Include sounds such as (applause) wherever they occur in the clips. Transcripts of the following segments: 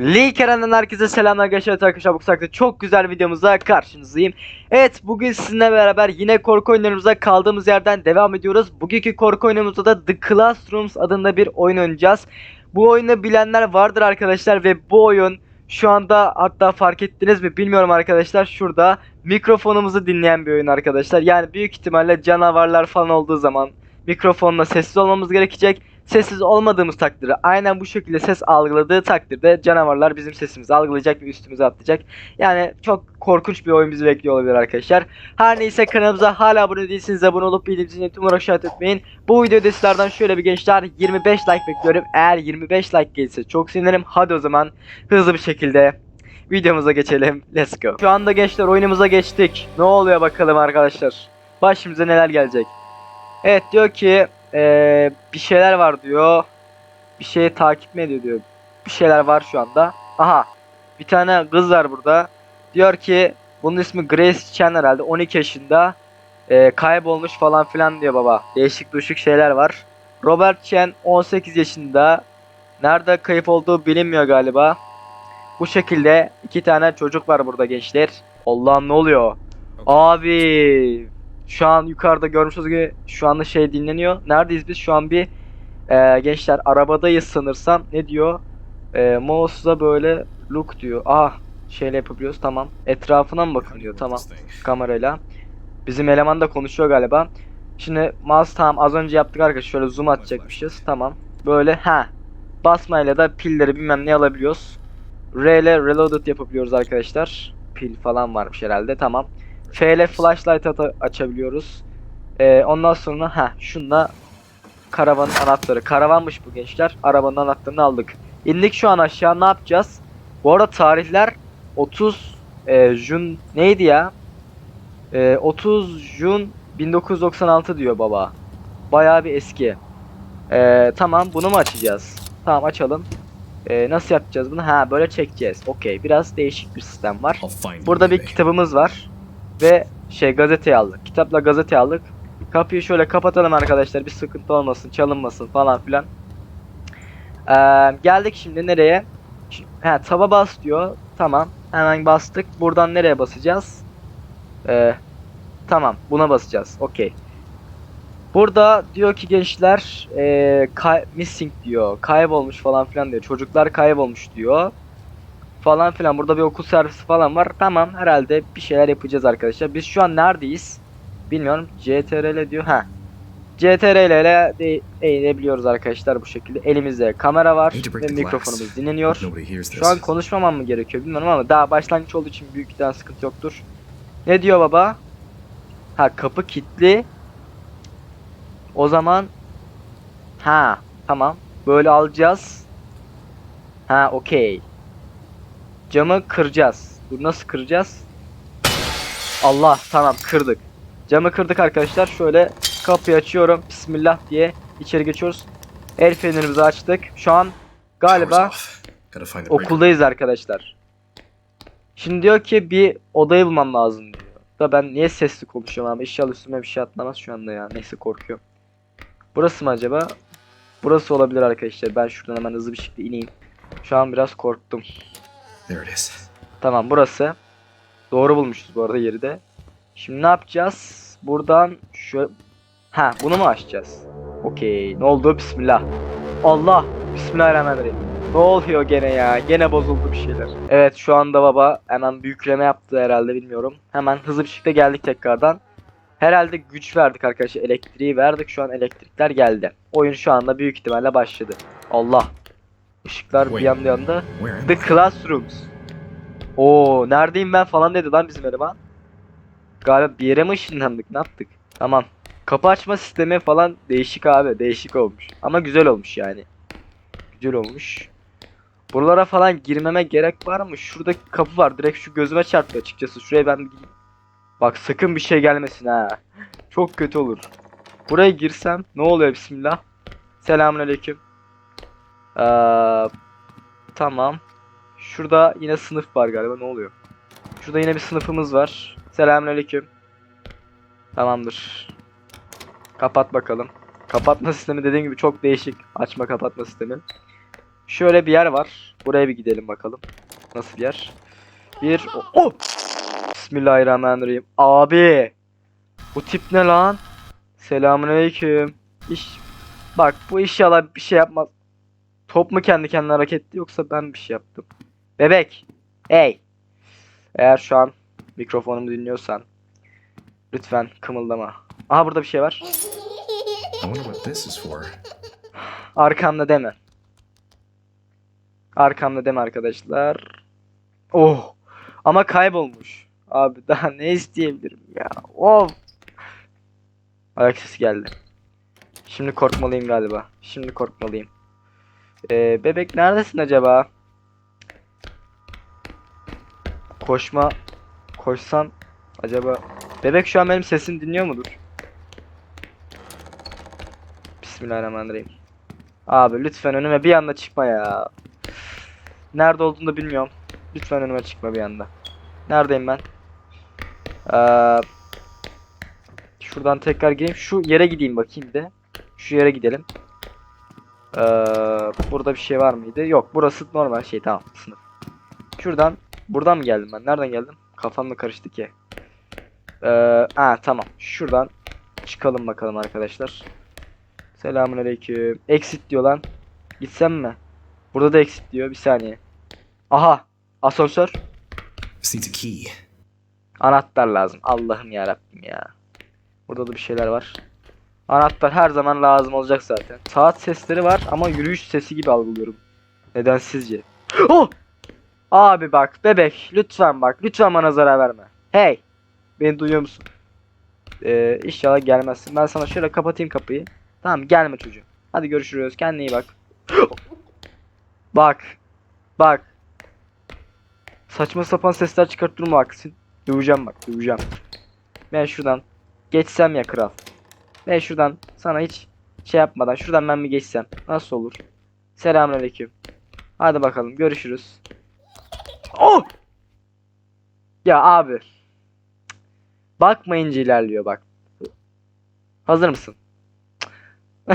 Lee Keren'den herkese selamlar arkadaşlar. Arkadaşlar bu sakta çok güzel videomuzda karşınızdayım. Evet bugün sizinle beraber yine korku oyunlarımıza kaldığımız yerden devam ediyoruz. Bugünkü korku oyunumuzda da The Classrooms adında bir oyun oynayacağız. Bu oyunu bilenler vardır arkadaşlar ve bu oyun şu anda hatta fark ettiniz mi bilmiyorum arkadaşlar şurada mikrofonumuzu dinleyen bir oyun arkadaşlar. Yani büyük ihtimalle canavarlar falan olduğu zaman mikrofonla sessiz olmamız gerekecek. Sessiz olmadığımız takdirde aynen bu şekilde ses algıladığı takdirde canavarlar bizim sesimizi algılayacak ve üstümüze atlayacak. Yani çok korkunç bir oyun bizi bekliyor olabilir arkadaşlar. Her neyse kanalımıza hala abone değilseniz abone olup bildirimini tüm işaret etmeyin. Bu videoda sizlerden şöyle bir gençler 25 like bekliyorum. Eğer 25 like gelirse çok sevinirim. Hadi o zaman hızlı bir şekilde videomuza geçelim. Let's go. Şu anda gençler oyunumuza geçtik. Ne oluyor bakalım arkadaşlar. Başımıza neler gelecek. Evet diyor ki eee, bir şeyler var diyor. Bir şeyi takip mi ediyor diyor. Bir şeyler var şu anda. Aha bir tane kız var burada. Diyor ki bunun ismi Grace Chen herhalde 12 yaşında. Eee, kaybolmuş falan filan diyor baba. Değişik düşük şeyler var. Robert Chen 18 yaşında. Nerede kayıp olduğu bilinmiyor galiba. Bu şekilde iki tane çocuk var burada gençler. Allah'ım ne oluyor? Abi şu an yukarıda görmüşüz gibi şu anda şey dinleniyor. Neredeyiz biz? Şu an bir e, gençler arabadayız sanırsam. Ne diyor? E, mouse'la böyle look diyor. Ah şeyle yapabiliyoruz tamam. Etrafına mı bakın diyor tamam kamerayla. Bizim eleman da konuşuyor galiba. Şimdi mouse tamam az önce yaptık arkadaşlar şöyle zoom atacakmışız tamam. Böyle ha basmayla da pilleri bilmem ne alabiliyoruz. R ile reloaded yapabiliyoruz arkadaşlar. Pil falan varmış herhalde tamam. F ile flashlight açabiliyoruz. Ee, ondan sonra ha şunla karavanın anahtarı. Karavanmış bu gençler. Arabanın anahtarını aldık. İndik şu an aşağı ne yapacağız? Bu arada tarihler 30 e, Jun neydi ya? E, 30 Jun 1996 diyor baba. Bayağı bir eski. E, tamam bunu mu açacağız? Tamam açalım. E, nasıl yapacağız bunu? Ha böyle çekeceğiz. Okey biraz değişik bir sistem var. Burada bir kitabımız var. Ve şey gazeteyi aldık. Kitapla gazete aldık. Kapıyı şöyle kapatalım arkadaşlar. Bir sıkıntı olmasın, çalınmasın falan filan. Ee, geldik şimdi nereye? He taba bas diyor. Tamam. Hemen bastık. Buradan nereye basacağız? Ee, tamam. Buna basacağız. Okey. Burada diyor ki gençler ee, missing diyor. Kaybolmuş falan filan diyor. Çocuklar kaybolmuş diyor falan filan. Burada bir okul servisi falan var. Tamam herhalde bir şeyler yapacağız arkadaşlar. Biz şu an neredeyiz? Bilmiyorum. CTRL diyor. Ha. CTRL ile de eğilebiliyoruz arkadaşlar bu şekilde. Elimizde kamera var ve mikrofonumuz dinleniyor. Şu an konuşmamam mı gerekiyor bilmiyorum ama daha başlangıç olduğu için büyük ihtimal sıkıntı yoktur. Ne diyor baba? Ha kapı kilitli. O zaman ha tamam. Böyle alacağız. Ha okey. Camı kıracağız. Dur nasıl kıracağız? Allah tamam kırdık. Camı kırdık arkadaşlar. Şöyle kapıyı açıyorum. Bismillah diye içeri geçiyoruz. El fenerimizi açtık. Şu an galiba okuldayız arkadaşlar. Şimdi diyor ki bir odayı bulmam lazım diyor. Da ben niye sesli konuşuyorum ama inşallah üstüme bir şey atlamaz şu anda ya. Neyse korkuyorum. Burası mı acaba? Burası olabilir arkadaşlar. Ben şuradan hemen hızlı bir şekilde ineyim. Şu an biraz korktum. There it is. Tamam burası. Doğru bulmuşuz bu arada yeri de. Şimdi ne yapacağız? Buradan şu... Ha bunu mu açacağız? Okey. Ne oldu? Bismillah. Allah. Bismillahirrahmanirrahim. Ne oluyor gene ya? Gene bozuldu bir şeyler. Evet şu anda baba hemen büyükleme yaptı herhalde bilmiyorum. Hemen hızlı bir şekilde geldik tekrardan. Herhalde güç verdik arkadaşlar. Elektriği verdik. Şu an elektrikler geldi. Oyun şu anda büyük ihtimalle başladı. Allah. Işıklar bir yanda yanda. The? Classrooms. Oo neredeyim ben falan dedi lan bizim eleman. Galiba bir yere mi ışınlandık ne yaptık? Tamam. Kapı açma sistemi falan değişik abi. Değişik olmuş. Ama güzel olmuş yani. Güzel olmuş. Buralara falan girmeme gerek var mı? Şurada kapı var. Direkt şu gözüme çarptı açıkçası. Şuraya ben bir gireyim. Bak sakın bir şey gelmesin ha. Çok kötü olur. Buraya girsem ne oluyor bismillah. Selamünaleyküm. Ee, tamam. Şurada yine sınıf var galiba. Ne oluyor? Şurada yine bir sınıfımız var. Selamünaleyküm. Tamamdır. Kapat bakalım. Kapatma sistemi dediğim gibi çok değişik. Açma kapatma sistemi. Şöyle bir yer var. Buraya bir gidelim bakalım. Nasıl bir yer? Bir... Oh! Bismillahirrahmanirrahim. Abi! Bu tip ne lan? Selamünaleyküm. İş... Bak bu inşallah bir şey yapmaz. Top mu kendi kendine hareketli yoksa ben bir şey yaptım. Bebek! Hey! Eğer şu an mikrofonumu dinliyorsan lütfen kımıldama. Aha burada bir şey var. Arkamda deme. Arkamda deme arkadaşlar. Oh. Ama kaybolmuş. Abi daha ne isteyebilirim ya. Of. Ayak sesi geldi. Şimdi korkmalıyım galiba. Şimdi korkmalıyım. Ee, bebek neredesin acaba? Koşma. Koşsam acaba. Bebek şu an benim sesimi dinliyor mudur? Bismillahirrahmanirrahim. Abi lütfen önüme bir anda çıkma ya. Nerede olduğunu da bilmiyorum. Lütfen önüme çıkma bir anda. Neredeyim ben? Ee, şuradan tekrar gireyim. Şu yere gideyim bakayım de. Şu yere gidelim. Ee, burada bir şey var mıydı? Yok burası normal şey tamam sınıf. Şuradan buradan mı geldim ben? Nereden geldim? Kafam mı karıştı ki? Ee, ha tamam. Şuradan çıkalım bakalım arkadaşlar. Selamünaleyküm. Exit diyor lan. Gitsem mi? Burada da exit diyor. Bir saniye. Aha. Asansör. Anahtar lazım. Allah'ım ya Rabbim ya. Burada da bir şeyler var. Anahtar her zaman lazım olacak zaten. Saat sesleri var ama yürüyüş sesi gibi algılıyorum. Neden sizce? Oh! Abi bak bebek lütfen bak lütfen bana zarar verme. Hey! Beni duyuyor musun? Ee, inşallah gelmezsin. Ben sana şöyle kapatayım kapıyı. Tamam gelme çocuğum. Hadi görüşürüz. Kendine iyi bak. (gasps) bak. Bak. Saçma sapan sesler çıkarttırma bak. Sin- Döveceğim bak döveceğim. Ben şuradan geçsem ya kral. Ben şuradan sana hiç şey yapmadan şuradan ben bir geçsem. Nasıl olur? Selamünaleyküm. Hadi bakalım görüşürüz. Oh! Ya abi. Bakmayınca ilerliyor bak. Hazır mısın? (laughs)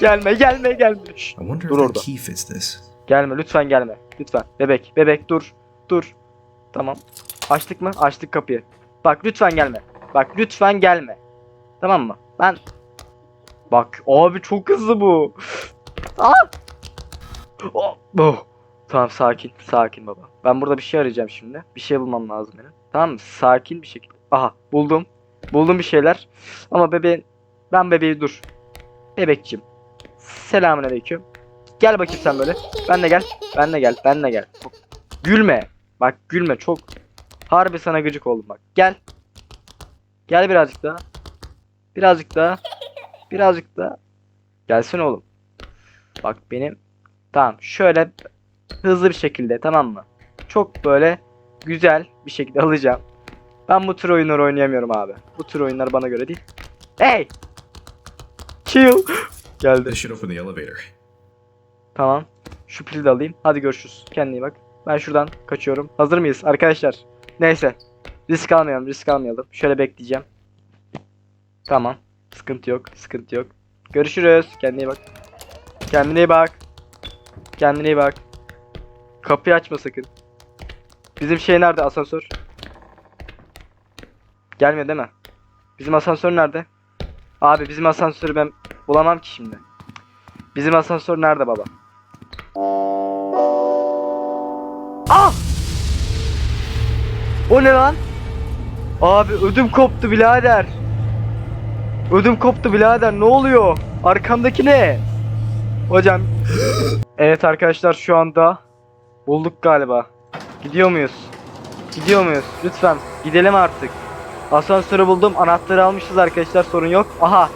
gelme gelme gelme. Wonder Dur orada. Gelme lütfen gelme. Lütfen. Bebek bebek dur. Dur. Tamam. Açtık mı? Açtık kapıyı. Bak lütfen gelme. Bak lütfen gelme. Tamam mı? Ben Bak abi çok hızlı bu. Aa! Oh, oh. Tamam sakin sakin baba. Ben burada bir şey arayacağım şimdi. Bir şey bulmam lazım benim. Tamam mı? Sakin bir şekilde. Aha buldum. Buldum bir şeyler. Ama bebeğin ben bebeği dur. Bebekçim. Selamünaleyküm. Gel bakayım sen böyle. Ben de gel. Ben de gel. Ben de gel. Gülme. Bak gülme çok. Harbi sana gıcık oldum bak. Gel. Gel birazcık daha. Birazcık daha. Birazcık daha. Gelsin oğlum. Bak benim. Tamam şöyle hızlı bir şekilde tamam mı? Çok böyle güzel bir şekilde alacağım. Ben bu tür oyunları oynayamıyorum abi. Bu tür oyunlar bana göre değil. Hey! Chill. (laughs) Geldi. Tamam. Şu pili de alayım. Hadi görüşürüz. Kendine iyi bak. Ben şuradan kaçıyorum. Hazır mıyız arkadaşlar? Neyse. Risk almayalım, risk almayalım. Şöyle bekleyeceğim. Tamam. Sıkıntı yok, sıkıntı yok. Görüşürüz. Kendine iyi bak. Kendine iyi bak. Kendine iyi bak. Kapıyı açma sakın. Bizim şey nerede asansör? Gelmiyor değil mi? Bizim asansör nerede? Abi bizim asansörü ben bulamam ki şimdi. Bizim asansör nerede baba? Ah! O ne lan? Abi ödüm koptu birader. Ödüm koptu birader ne oluyor? Arkamdaki ne? Hocam. evet arkadaşlar şu anda bulduk galiba. Gidiyor muyuz? Gidiyor muyuz? Lütfen gidelim artık. Asansörü buldum. Anahtarı almışız arkadaşlar sorun yok. Aha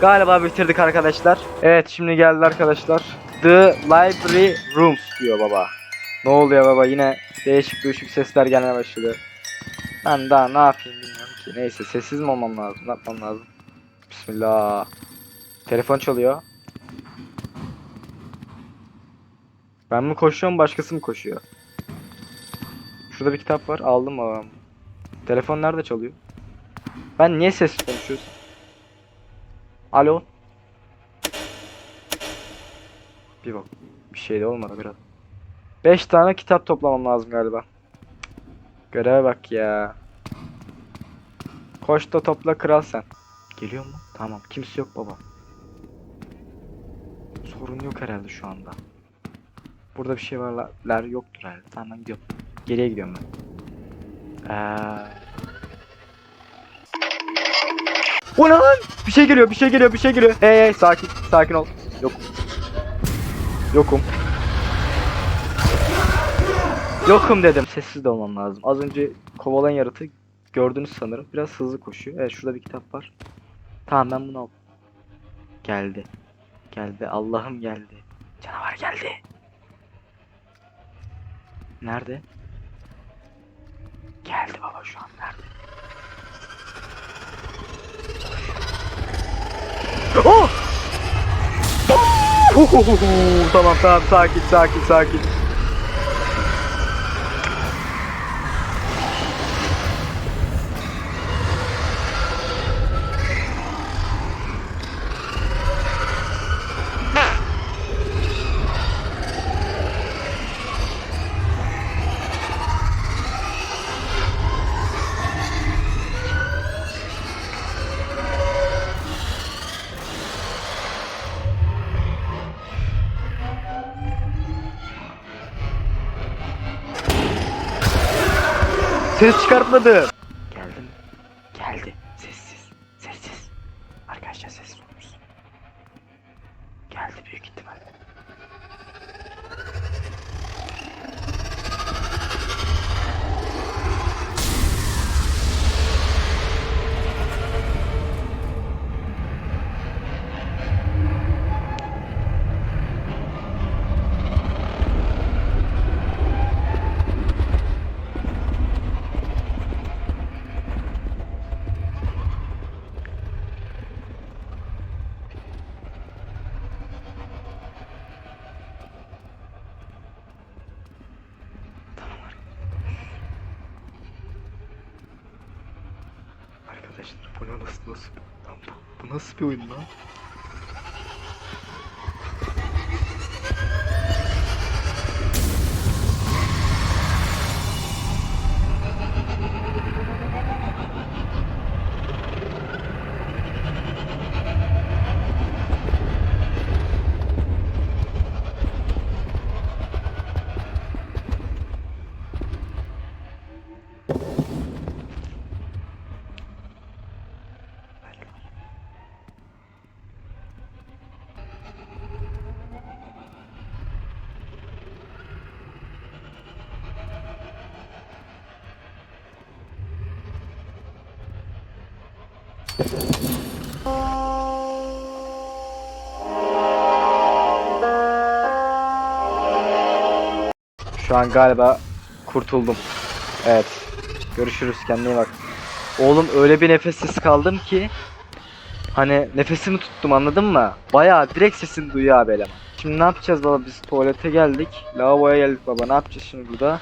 Galiba bitirdik arkadaşlar. Evet şimdi geldi arkadaşlar. The Library Rooms diyor baba. Ne oluyor baba yine değişik değişik sesler gelmeye başladı. Ben daha ne yapayım bilmiyorum ki. Neyse sessiz mi olmam lazım? Ne yapmam lazım? Bismillah. Telefon çalıyor. Ben mi koşuyorum başkası mı koşuyor? Şurada bir kitap var aldım babam. Telefon nerede çalıyor? Ben niye sessiz konuşuyorsun? Alo. Bir bak. Bir şey de olmadı biraz. 5 tane kitap toplamam lazım galiba. Göreve bak ya. Koş da topla kral sen. Geliyor mu? Tamam. Kimse yok baba. Sorun yok herhalde şu anda. Burada bir şey varlar yoktur herhalde. Tamam gidiyorum. Geriye gidiyorum ben. Eee... O ne lan? Bir şey geliyor, bir şey geliyor, bir şey geliyor. Hey hey sakin, sakin ol. Yokum. Yokum. Yokum dedim. Sessiz de olmam lazım. Az önce kovalayan yaratığı gördünüz sanırım. Biraz hızlı koşuyor. Evet şurada bir kitap var. Tamam ben bunu al. Geldi. Geldi. Allah'ım geldi. Canavar geldi. Nerede? Geldi baba şu an nerede? Oh! Huhuhuhu. Tamam tamam sakin sakin sakin. Ses çıkartmadı. Bu nasıl nasıl bu nasıl bir oyun lan? Şu an galiba kurtuldum. Evet. Görüşürüz kendine iyi bak. Oğlum öyle bir nefessiz kaldım ki hani nefesimi tuttum anladın mı? Bayağı direkt sesini duyuyor abi eleman. Şimdi ne yapacağız baba biz tuvalete geldik. Lavaboya geldik baba ne yapacağız şimdi burada?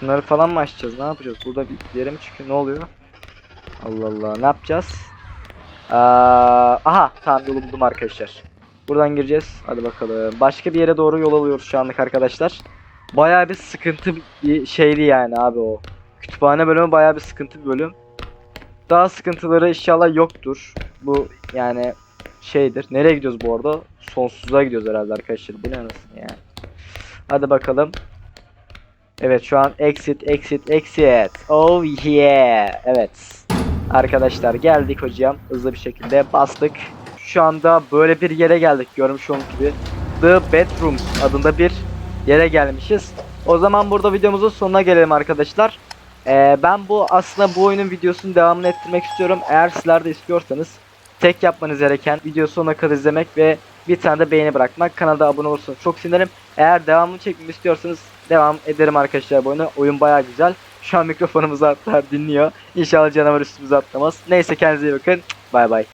Şunları falan mı açacağız ne yapacağız? Burada bir yere mi çıkıyor ne oluyor? Allah Allah ne yapacağız? Aha tamam yolu buldum arkadaşlar. Buradan gireceğiz. Hadi bakalım. Başka bir yere doğru yol alıyoruz şu anlık arkadaşlar. Bayağı bir sıkıntı bir şeydi yani abi o. Kütüphane bölümü bayağı bir sıkıntı bir bölüm. Daha sıkıntıları inşallah yoktur. Bu yani şeydir. Nereye gidiyoruz bu arada? Sonsuzluğa gidiyoruz herhalde arkadaşlar. Bu ne anasını yani. Hadi bakalım. Evet şu an exit exit exit. Oh yeah. Evet. Arkadaşlar geldik hocam. Hızlı bir şekilde bastık. Şu anda böyle bir yere geldik. Görmüş olduğunuz gibi. The Bedrooms adında bir yere gelmişiz. O zaman burada videomuzun sonuna gelelim arkadaşlar. Ee, ben bu aslında bu oyunun videosunu devamını ettirmek istiyorum. Eğer sizler de istiyorsanız tek yapmanız gereken video sonuna kadar izlemek ve bir tane de beğeni bırakmak. Kanala abone olursanız çok sevinirim. Eğer devamını çekmemi istiyorsanız devam ederim arkadaşlar bu oyunu. Oyun baya güzel. Şu an mikrofonumuzu atlar dinliyor. İnşallah canavar üstümüze atlamaz. Neyse kendinize iyi bakın. Bay bay.